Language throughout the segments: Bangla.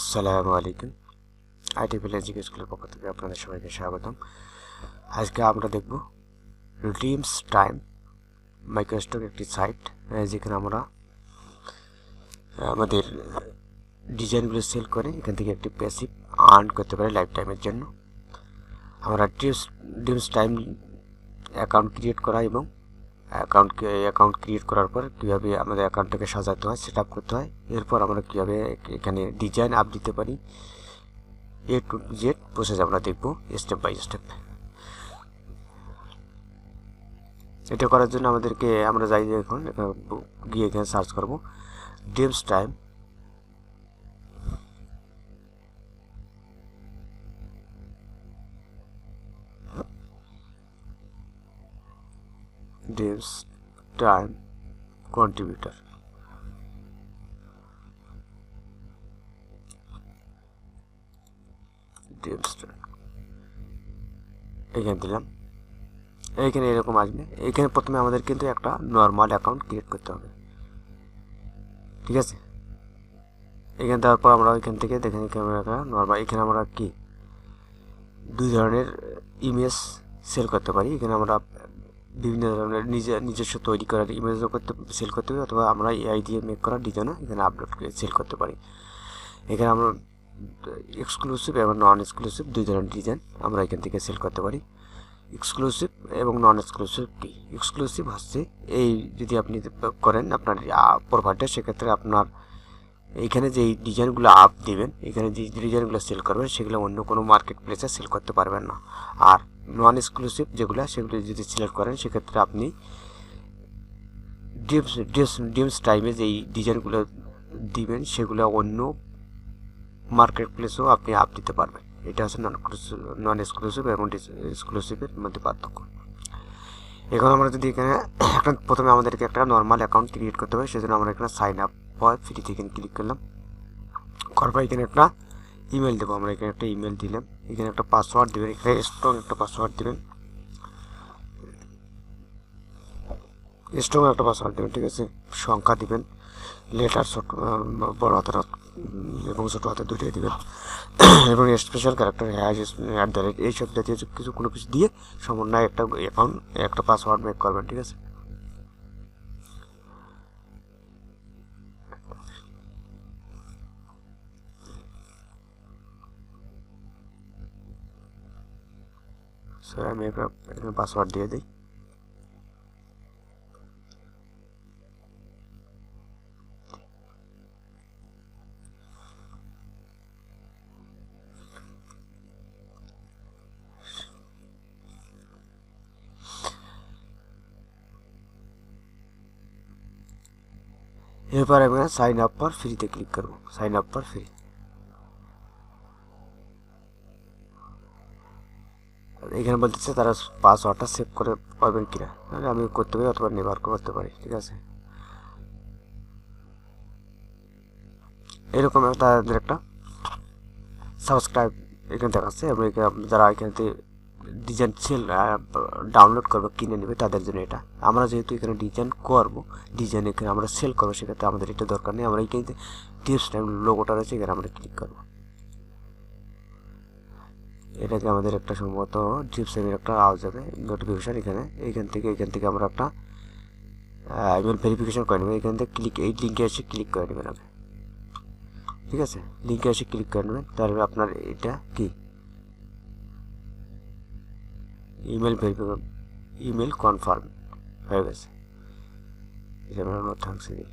আসসালামু আলাইকুম। আইটি ভিলেজ স্কুলের পক্ষ থেকে আপনাদের সবাইকে স্বাগতম। আজকে আমরা দেখব রিডিমস টাইম মাইক্রোস্টক একটি সাইট যেখানে আমরা আমাদের ডিজাইনগুলো সেল করে এখান থেকে একটি প্যাসিভ আর্ন করতে পারি লাইফ টাইমের জন্য। আমরা Dreamstime Dreamstime account create করা এবং অ্যাকাউন্ট অ্যাকাউন্ট ক্রিয়েট করার পর কীভাবে আমাদের অ্যাকাউন্টটাকে সাজাতে হয় সেট করতে হয়, এরপর আমরা কীভাবে এখানে ডিজাইন আপ দিতে পারি এ টু জেড প্রসেস আমরা দেখব স্টেপ বাই স্টেপ এটা করার জন্য আমাদেরকে, আমরা যাই এখন গিয়ে এখানে সার্চ করব Dreamstime devs time contributor time এখানে দিলাম। এইখানে এরকম আসবে। এখানে প্রথমে আমাদের কিন্তু একটা নর্মাল অ্যাকাউন্ট ক্রিয়েট করতে হবে। ঠিক আছে? এখানে দেওয়ার পর আমরা ওইখান থেকে দেখেন ক্যামেরা নর্মাল এখানে আমরা কি? দুই ধরনের ইমেজ সেল করতে পারি। এখানে আমরা বিভিন্ন ধরনের নিজে, নিজস্ব তৈরি করার ইমেজও করতে সেল করতে পারি অথবা আমরা এআই দিয়ে মেক করার ডিজাইনও এখানে আপলোড করে সেল করতে পারি। এখানে আমরা এক্সক্লুসিভ এবং নন এক্সক্লুসিভ দুই ধরনের ডিজাইন আমরা এখান থেকে সেল করতে পারি। এক্সক্লুসিভ এবং নন এক্সক্লুসিভ কি? এক্সক্লুসিভ হচ্ছে এই যদি আপনি করেন আপনার প্রোভাইডার সেক্ষেত্রে আপনার এখানে যে ডিজাইনগুলো আপ দেবেন, এখানে যে ডিজাইনগুলো সেল করবেন সেগুলো অন্য কোনো মার্কেট প্লেসে সেল করতে পারবেন না। আর নন এক্সক্লুসিভ যেগুলো সেগুলো যদি সিলেক্ট করেন, সেক্ষেত্রে আপনি ডিমস ডিমস ডিমস টাইমে যেই ডিজাইনগুলো দিবেন, সেগুলো অন্য মার্কেট প্লেসেও আপনি আপ দিতে পারবেন। এটা হচ্ছে নন নন এক্সক্লুসিভ এবং এক্সক্লুসিভের মধ্যে পার্থক্য। এখন আমরা যদি এখানে একটা প্রথমে আমাদেরকে একটা নর্মাল অ্যাকাউন্ট ক্রিয়েট করতে হবে, সেজন্য আমরা এখানে সাইন আপ হয় ফ্রি থেকে ক্লিক করলাম। পর এখানে একটা ইমেল দেবো, আমরা এখানে একটা ইমেল দিলাম। এখানে একটা পাসওয়ার্ড দেবেন, এখানে স্ট্রং একটা পাসওয়ার্ড দেবেন। স্ট্রং একটা পাসওয়ার্ড দেবেন, ঠিক আছে? সংখ্যা দিবেন লেটার ছোট বড় হাতের এবং ছোটো হাতের দুটোই দেবেন। এবং special character has at the rate এইসব জাতীয় কিছু কোনো কিছু দিয়ে সমন্বয় একটা অ্যাকাউন্ট একটা পাসওয়ার্ড মেক করবেন, ঠিক আছে? স্যার আমি এখানে পাসওয়ার্ড দিয়ে দিই। এরপর আমি সাইন আপ পর ফ্রিতে ক্লিক করব। সাইন আপ পর ফ্রি এখানে বলতেছে তারা পাসওয়ার্ডটা সেভ করে পাবেন কিনা। মানে আমি করতে পারি অথবা নেবার করতে পারি, ঠিক আছে? এরকম তাদের একটা সাবস্ক্রাইব এখানে দেখাচ্ছে এবং যারা এখানে ডিজাইন সেল ডাউনলোড করবে, কিনে নেবে, তাদের জন্য এটা। আমরা যেহেতু এখানে ডিজাইন করব ডিজাইন এখানে আমরা সেল করব, সেক্ষেত্রে আমাদের এটা দরকার নেই। আমরা এইখানে টিপস টাইম লোগোটা রয়েছে, এখানে আমরা ক্লিক করব। এটাকে আমাদের একটা সম্ভবত জিপসের একটা আওয়াজ যাবে নোটিফিকেশান এখানে এইখান থেকে, এখান থেকে আমরা একটা ইমেল ভেরিফিকেশন করে নেবেন এখান থেকে ক্লিক এই লিঙ্কে এসে ক্লিক করে নেবেন আপনি। ঠিক আছে? লিঙ্কে এসে ক্লিক করে নেবেন। তারপরে আপনার এটা কি? ইমেল ভেরিফিকেশন ইমেল কনফার্ম হয়ে গেছে। এটা আমরা থাকছে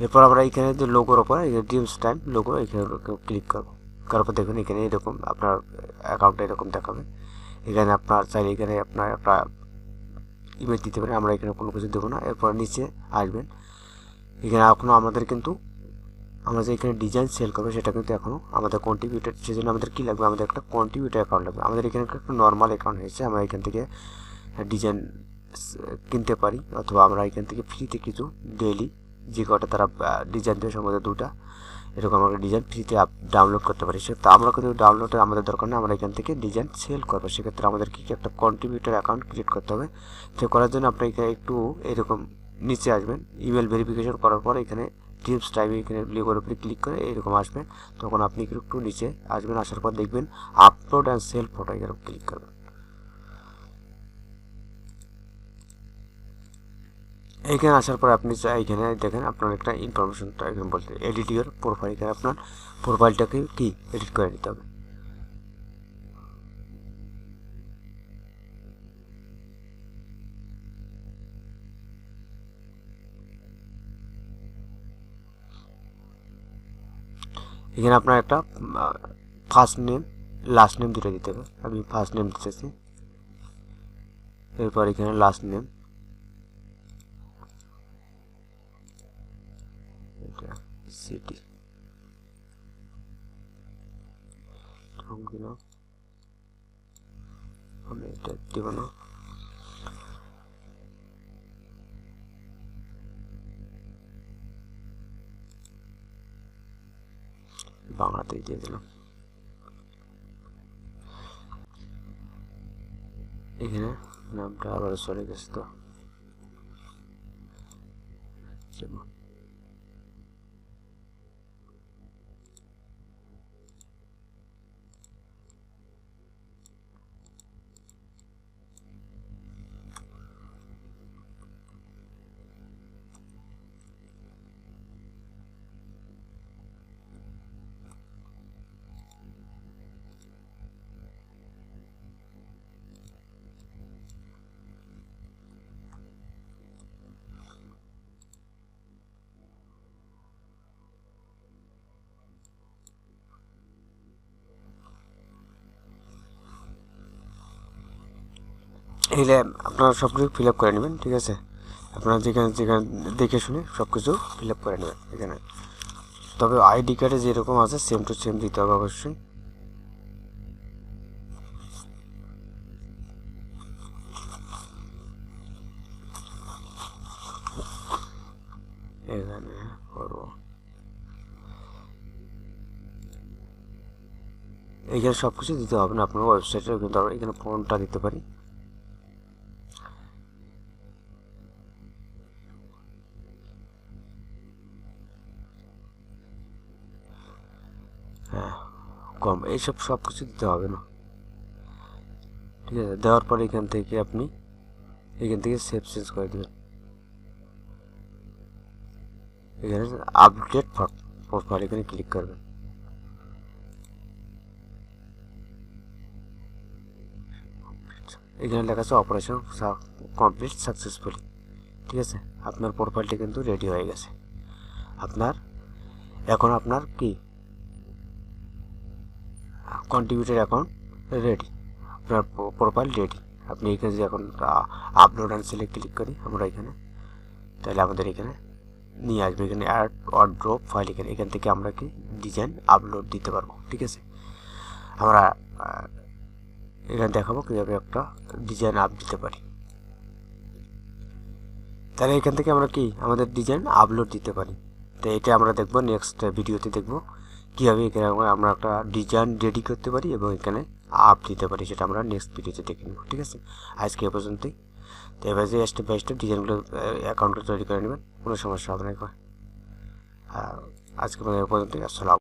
এরপর আমরা এখানে যে লোগোর ওপর ডিমস টাইম লোগো এখানে ক্লিক করব। করার পর দেখুন, এখানে এরকম আপনার অ্যাকাউন্টটা এরকম দেখাবে। এখানে আপনার চাইলে এখানে আপনার একটা ইমেল দিতে পারেন। আমরা এখানে কোনো কিছু দেবো না। এরপর নিচে আসবেন। এখানে এখনও আমাদের কিন্তু, আমরা যে এখানে ডিজাইন সেল করব, সেটা কিন্তু এখনও আমাদের কন্ট্রিবিউটার সেজন্য আমাদের কী লাগবে? আমাদের একটা কন্ট্রিবিউটার অ্যাকাউন্ট লাগবে। আমাদের এখানে একটা নর্মাল অ্যাকাউন্ট হয়েছে। আমরা এখান থেকে ডিজাইন কিনতে পারি। অথবা আমরা এখান থেকে ফ্রিতে কিছু ডেলি যে কটা তারা ডিজাইন দেবে, সম্ভবত দুটা। এরকম আমরা ডিজাইন ফ্রিতে ডাউনলোড করতে পারি। সে, তো আমরা কিন্তু ডাউনলোডে আমাদের দরকার নেই, আমরা এখান থেকে ডিজাইন সেল করব। সেক্ষেত্রে আমাদের কি একটা কন্ট্রিবিউটার অ্যাকাউন্ট ক্রিয়েট করতে হবে। তো করার জন্য আপনি এখানে একটু এরকম নিচে আসবেন। ইমেল ভেরিফিকেশন করার পর এখানে টিপস টাইপে এখানে লিগোর উপরে ক্লিক করে এরকম আসবে। তখন আপনি একটু নিচে আসবেন, আসার পর দেখবেন আপলোড অ্যান্ড সেল ফটো এখানে ক্লিক করবেন। এইখানে আসার পর আপনি এইখানে দেখেন, আপনার একটা ইনফরমেশনটা এখানে বলতে এডিট ইউর প্রোফাইল এখানে আপনার প্রোফাইলটাকে কি? এডিট করে নিতে হবে। এখানে আপনার একটা ফার্স্ট নেম লাস্ট নেম দুটো দিতে হবে। আমি ফার্স্ট নেম দিতেছি। এরপর এখানে লাস্ট নেম সিটি দিলাম আমি এটা দিব না বাংলাতেই দিয়ে দিলাম এখানে নামটা আবার চলে গেছে তো এলে আপনারা সব কিছু ফিল আপ করে নেবেন, ঠিক আছে? আপনারা যেখানে যেখানে দেখে শুনে সব কিছু ফিল আপ করে নেবেন এখানে। তবে আইডি কার্ডে যেরকম আছে সেম টু সেম দিতে হবে অবশ্যই। এখানে করব। এখানে সব কিছু দিতে হবে না, আপনার ওয়েবসাইটে কিন্তু আমরা এখানে ফোনটা দিতে পারি। হ্যাঁ কম। এইসব সব কিছু দিতে হবে না। ঠিক আছে, দেওয়ার পরে এখান থেকে আপনি এখান থেকে সেভ চেঞ্জ করে দেবেন। এখানে আপডেট প্রোফাইল এখানে ক্লিক করবেন। এখানে লেখা আছে অপারেশন কমপ্লিট সাকসেসফুলি ঠিক আছে? আপনার প্রোফাইলটি কিন্তু রেডি হয়ে গেছে। আপনার, এখন আপনার কি? কন্ট্রিবিউটার অ্যাকাউন্ট রেডি আপনার প্রোফাইল রেডি আপনি এখানে যে এখন আপলোড অ্যান্ড সেলে ক্লিক করি, আমরা এখানে, তাহলে আমাদের এখানে নিয়ে আসবে। এখানে অ্যাড অর ড্রপ ফাইল এখানে, এখান থেকে আমরা কি ডিজাইন আপলোড দিতে পারব, ঠিক আছে? আমরা এখানে দেখাবো কীভাবে একটা ডিজাইন আপ দিতে পারি। তাহলে এখান থেকে আমরা কি, আমাদের ডিজাইন আপলোড দিতে পারি। তো এটা আমরা দেখব নেক্সট ভিডিওতে দেখব। কীভাবে এখানে আমরা একটা ডিজাইন রেডি করতে পারি এবং এখানে আপ দিতে পারি, সেটা আমরা নেক্সট ভিডিওতে দেখে নেব, ঠিক আছে? আজকে এ পর্যন্তই। তো এবার যে স্টেপ বাই স্টেপ ডিজাইনগুলো অ্যাকাউন্টগুলো তৈরি করে নেবেন, কোনো সমস্যা হবে না আজকে পর্যন্তই, আসসালাম